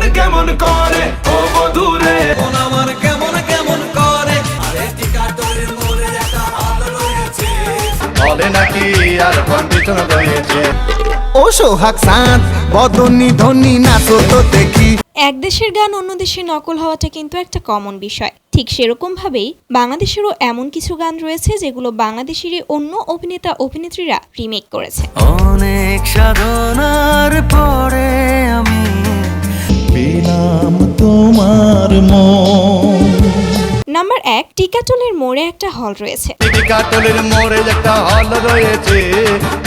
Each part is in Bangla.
কেমন কেমন করে? ও বধুরে। মন আমার কেমন কেমন করে? আরে টিকা তোর মোরে একটা হাত রয়েছে। বলে নাকি আর কন্ডিশন রয়েছে। ও সোহাগ সাঁত বদনি ধনি নাচো তো দেখি। এক দেশের গান অন্য দেশে নকল হওয়াটা কিন্তু একটা কমন বিষয়। ঠিক সেরকম ভাবেই বাংলাদেশেরও এমন কিছু গান রয়েছে যেগুলো বাংলাদেশেরই অন্য অভিনেতা অভিনেত্রীরা রিমেক করেছে। অনেক সাধনার পরে পেলাম তোমার মন। নাম্বার এক টিকাটলের মোড়ে একটা হল রয়েছে। টিকি কাটলের মোড়ে একটা হল রয়েছে।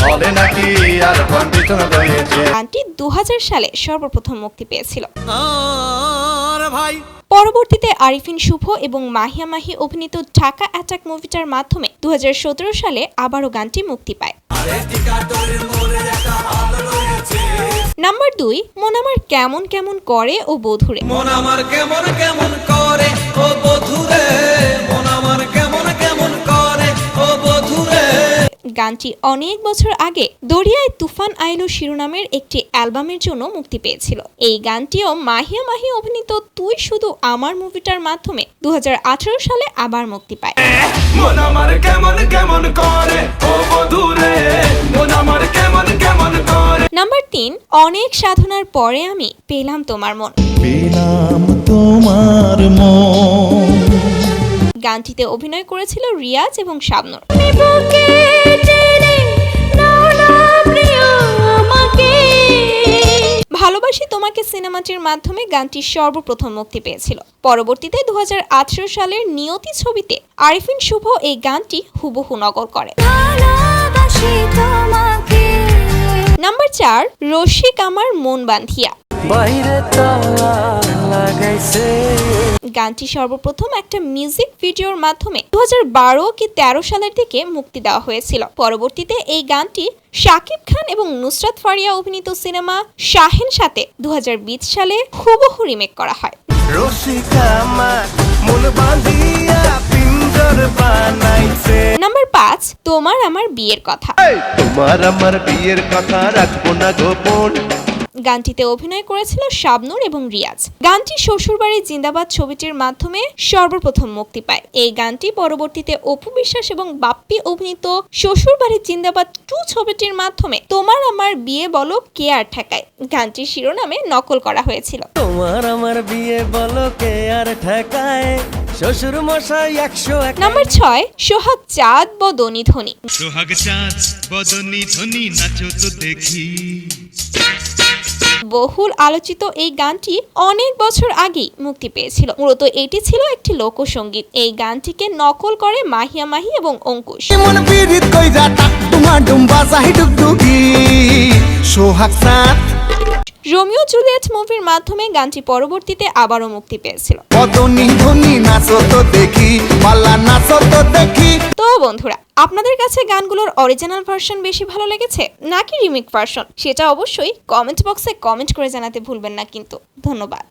বলে নাকি আর কন্ডিশন রয়েছে। গানটি দু হাজার সালে সর্বপ্রথম মুক্তি পেয়েছিল। ভাই। পরবর্তীতে আরিফিন শুভ এবং মাহিয়া মাহি অভিনীত ঢাকা অ্যাটাক মুভিটার মাধ্যমে দু হাজার সতেরো সালে আবারও গানটি মুক্তি পায়। নাম্বার দুই মন আমার কেমন কেমন করে ও বধুরে? মন আমার কেমন কেমন করে ও বধুরে? মন আমার কেমন কেমন করে ও বধুরে? গানটি অনেক বছর আগে দরিয়ায় তুফান আইলো শিরোনামের একটি অ্যালবামের জন্য মুক্তি পেয়েছিল। এই গানটিও মাহিয়া মাহি অভিনীত তুই শুধু আমার মুভিটার মাধ্যমে দু হাজার আঠারো সালে আবার মুক্তি পায়। মন আমার কেমন কেমন করে ও বধুরে? মন আমার কেমন কেমন করে তিন অনেক সাধনার পরে আমি পেলাম তোমার মন। পেলাম তোমার মন। গানটিতে অভিনয় করেছিল রিয়াজ এবং শাবনূর। ভালোবাসি তোমাকে সিনেমাটির মাধ্যমে গানটি সর্বপ্রথম মুক্তি পেয়েছিল। পরবর্তীতে দু হাজার আঠারো সালের নিয়তি ছবিতে আরিফিন শুভ এই গানটি হুবহু নকল করে। চার রসিক আমার মন বান্ধিয়া গানটি সর্বপ্রথম একটা মিউজিক ভিডিওর মাধ্যমে দু কি তেরো সালের দিকে মুক্তি দেওয়া হয়েছিল। পরবর্তীতে এই গানটি শাকিব খান এবং নুসরাত ফারিয়া অভিনীত সিনেমা শাহেন সাথে দু হাজার বিশ সালে হুবহু রিমেক করা হয়। রসিকা মন বাঁধিয়া পিঞ্জর তোমার আমার বিয়ের কথা। তোমার আমার বিয়ের কথা রাখব না গোপন। গানটিতে অভিনয় করেছিল শাবনুর এবং রিয়াজ। গানটি শ্বশুরবাড়ির জিন্দাবাদ ছবিটির মাধ্যমে সর্বপ্রথম মুক্তি পায়। এই গানটি পরবর্তীতে অপু বিশ্বাস এবং বাপ্পি অভিনীত শ্বশুরবাড়ির জিন্দাবাদ টু ছবিটির মাধ্যমে তোমার আমার বিয়ে বলো কে আর ঠেকায়? গানটির শিরোনামে নকল করা হয়েছিল। তোমার আমার বিয়ে বলো কে আর ঠেকায়? শ্বশুর মশাই একশো এক। নাম্বার ছয় সোহাগ চাঁদ বদনি ধ্বনি। সোহাগ চাঁদ বদনি ধ্বনি নাচো তো দেখি। বহুল আলোচিত এই গানটি অনেক বছর আগেই মুক্তি পেয়েছিল। মূলত এটি ছিল একটি লোকসঙ্গীত। এই গানটিকে নকল করে মাহিয়া মাহি এবং অঙ্কুশ। মন সোহাগ সাঁত রোমিও জুলিয়েট মুভির মাধ্যমে গানটি পরবর্তীতে আবারও মুক্তি পেয়েছিল। তো বন্ধুরা আপনাদের কাছে গানগুলোর অরিজিনাল ভার্সন বেশি ভালো লেগেছে নাকি রিমিক ভার্সন সেটা অবশ্যই কমেন্ট বক্সে কমেন্ট করে জানাতে ভুলবেন না কিন্তু। ধন্যবাদ।